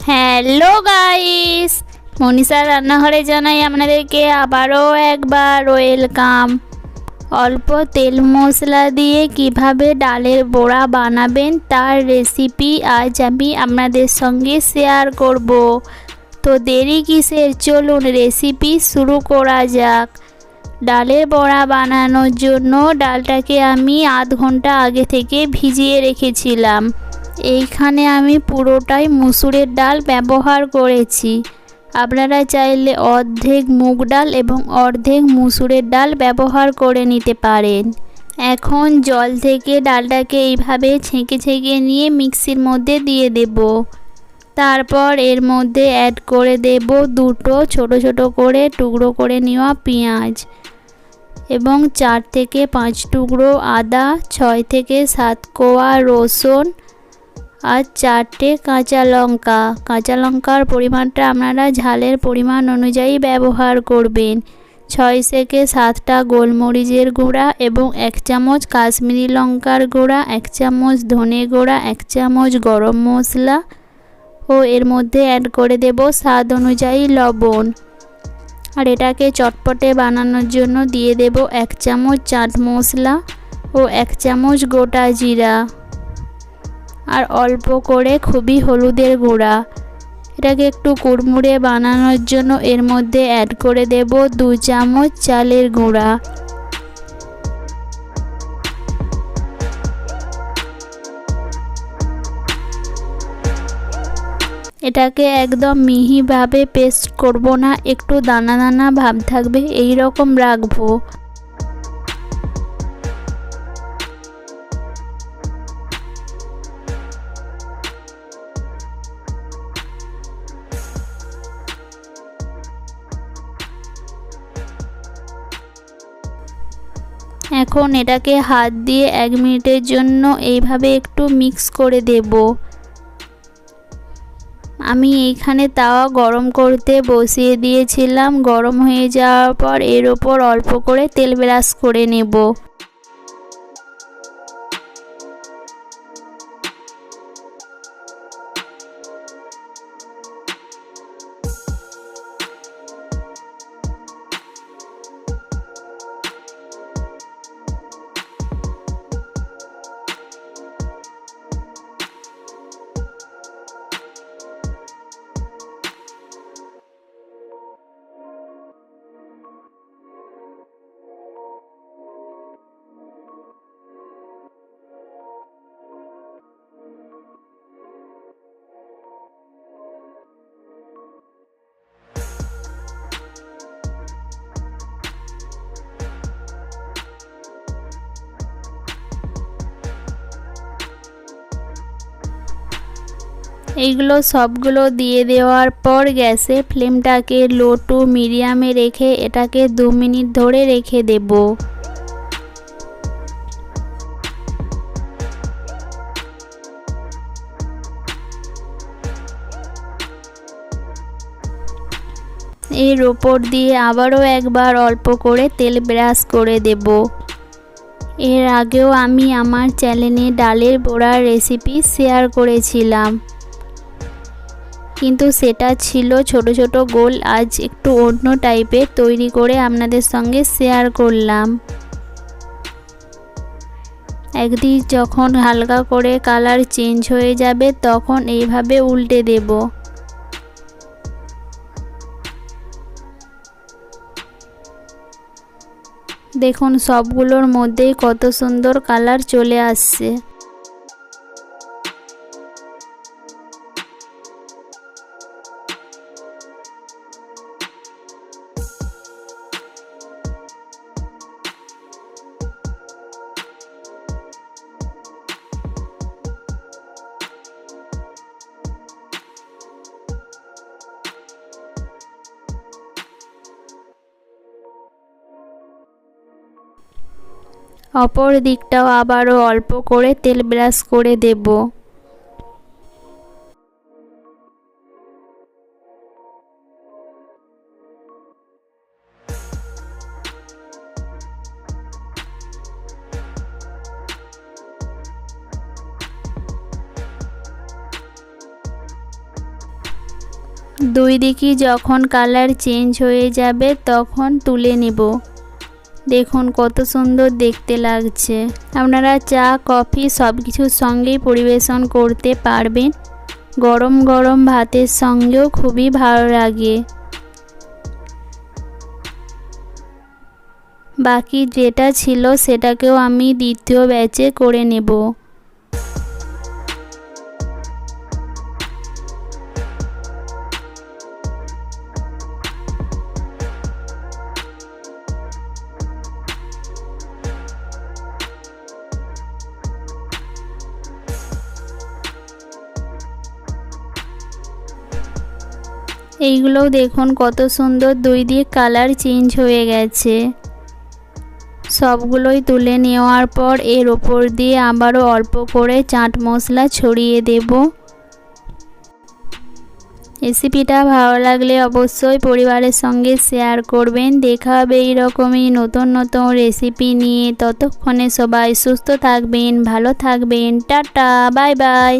Hello guys Manisha রান্নাঘরে জানাই আপনাদেরকে আবারও একবার ওয়েলকাম অল্প তেল মশলা দিয়ে কীভাবে ডালের বড়া বানাবেন তার রেসিপি আজ আমি আপনাদের সঙ্গে শেয়ার করব। তো দেরি কিসের? চলুন রেসিপি শুরু করা যাক। ডালের বড়া বানানোর জন্য ডালটাকে আমি আধ ঘণ্টা আগে থেকে ভিজিয়ে রেখেছিলাম। এইখানে আমি পুরোটাই মুসুরের ডাল ব্যবহার করেছি। আপনারা চাইলে অর্ধেক মুগ ডাল এবং অর্ধেক মুসুরের ডাল ব্যবহার করে নিতে পারেন। এখন জল থেকে ডালটাকে এইভাবে ছেঁকে ছেঁকে নিয়ে মিক্সির মধ্যে দিয়ে দেব। তারপর এর মধ্যে অ্যাড করে দেব দুটো ছোট ছোট করে টুকরো করে নেওয়া পেঁয়াজ এবং চার থেকে পাঁচ টুকরো আদা, ছয় থেকে সাত কোয়া রসুন আর চারটে কাঁচা লঙ্কা। কাঁচা লঙ্কার পরিমাণটা আপনারা ঝালের পরিমাণ অনুযায়ী ব্যবহার করবেন। ছয় থেকে সাতটা গোলমরিচের গুঁড়া এবং এক চামচ কাশ্মীরি লঙ্কার গুঁড়া, এক চামচ ধনে গুঁড়া, এক চামচ গরম মশলা ও এর মধ্যে অ্যাড করে দেব স্বাদ অনুযায়ী লবণ। আর এটাকে চটপটে বানানোর জন্য দিয়ে দেব এক চামচ চাট মশলা ও এক চামচ গোটা জিরা। আর অল্প করে খুবই হলুদের গুঁড়া। এটাকে একটু কুড়মুড়ে বানানোর জন্য এর মধ্যে অ্যাড করে দেব দু চামচ চালের গুঁড়া। এটাকে একদম মিহিভাবে পেস্ট করব না, একটু দানা দানা ভাব থাকবে এই রকম রাখব। এখন এটাকে হাত দিয়ে এক মিনিটের জন্য এইভাবে একটু মিক্স করে দেব। আমি এইখানে তাওয়া গরম করতে বসিয়ে দিয়েছিলাম। গরম হয়ে যাওয়ার পর এর ওপর অল্প করে তেল ব্রাশ করে নেব। এইগুলো সবগুলো দিয়ে দেওয়ার পর গ্যাসে ফ্লেমটাকে লো টু মিডিয়ামে রেখে এটাকে দু মিনিট ধরে রেখে দেব। এর ওপর দিয়ে আবারও একবার অল্প করে তেল ব্রাশ করে দেব। এর আগেও আমি আমার চ্যানেলে ডালের বড়ার রেসিপি শেয়ার করেছিলাম। কিন্তু সেটা ছিল ছোট ছোট গোল। আজ একটু অন্য টাইপের তৈরি করে আপনাদের সঙ্গে শেয়ার করলাম। একদিন যখন হালকা করে কালার চেঞ্জ হয়ে যাবে, তখন এইভাবে উল্টে দেব। দেখুন, সবগুলোর মধ্যেই কত সুন্দর কালার চলে আসছে। অপর দিকটাও আবারও অল্প করে তেল ব্রাশ করে দেব। দুই দিকই যখন কালার চেঞ্জ হয়ে যাবে, তখন তুলে নেব। দেখুন কত সুন্দর দেখতে লাগছে। আপনারা চা, কফি সব কিছুর সঙ্গেই পরিবেশন করতে পারবেন। গরম গরম ভাতের সঙ্গেও খুবই ভালো লাগে। বাকি যেটা ছিল সেটাকেও আমি দ্বিতীয় ব্যাচে করে নেব। এইগুলোও দেখুন, কত সুন্দর দুই দিক কালার চেঞ্জ হয়ে গেছে। সবগুলোই তুলে নেওয়ার পর এর ওপর দিয়ে আবারও অল্প করে চাট মশলা ছড়িয়ে দেব। রেসিপিটা ভালো লাগলে অবশ্যই পরিবারের সঙ্গে শেয়ার করবেন। দেখা হবে এইরকমই নতুন নতুন রেসিপি নিয়ে। ততক্ষণে সবাই সুস্থ থাকবেন, ভালো থাকবেন। Tata bye bye